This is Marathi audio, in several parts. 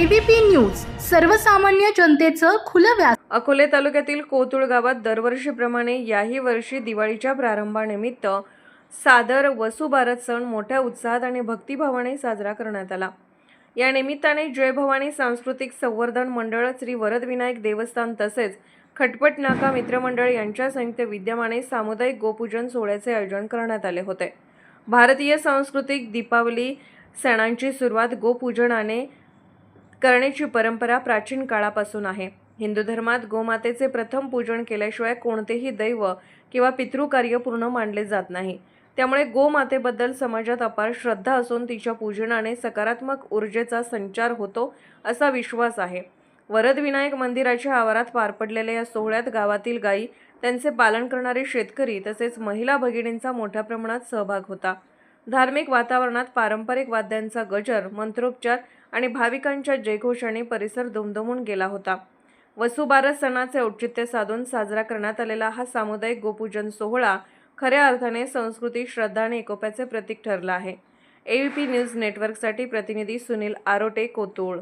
एबीपी न्यूज सर्वसामान्य जनतेचं खुलं व्यास अकोले तालुक्यातील कोतुळ गावात दरवर्षीप्रमाणे याही वर्षी दिवाळीच्या प्रारंभानिमित्त सादर वसुबारत सण मोठ्या उत्साहात आणि भक्तिभावाने साजरा करण्यात आला. या निमित्ताने जय भवानी सांस्कृतिक संवर्धन मंडळ श्री वरदविनायक देवस्थान तसेच खटपट नाका मित्रमंडळ यांच्या संयुक्त विद्यमाने सामुदायिक गोपूजन सोहळ्याचे आयोजन करण्यात आले होते. भारतीय सांस्कृतिक दीपावली सणांची सुरुवात गोपूजनाने करण्याची परंपरा प्राचीन काळापासून आहे. हिंदू धर्मात गोमातेचे प्रथम पूजन केल्याशिवाय कोणतेही दैव किंवा पितृकार्य पूर्ण मानले जात नाही. त्यामुळे गोमातेबद्दल समाजात अपार श्रद्धा असून तिच्या पूजनाने सकारात्मक ऊर्जेचा संचार होतो असा विश्वास आहे. वरदविनायक मंदिराच्या आवारात पार पडलेल्या या सोहळ्यात गावातील गायी त्यांचे पालन करणारे शेतकरी तसेच महिला भगिनींचा मोठ्या प्रमाणात सहभाग होता. धार्मिक वातावरणात पारंपरिक वाद्यांचा गजर मंत्रोपचार आणि भाविकांच्या जयघोषाने परिसर दुमदुमून गेला होता. वसुबारस सणाचे औचित्य साधून साजरा करण्यात आलेला हा सामुदायिक गोपूजन सोहळा खऱ्या अर्थाने संस्कृती श्रद्धा आणि एकोप्याचे प्रतीक ठरला आहे. एबीपी न्यूज नेटवर्कसाठी प्रतिनिधी सुनील आरोटे कोतुळ.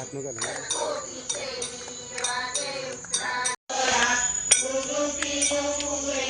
হাতনো কেন Thank you.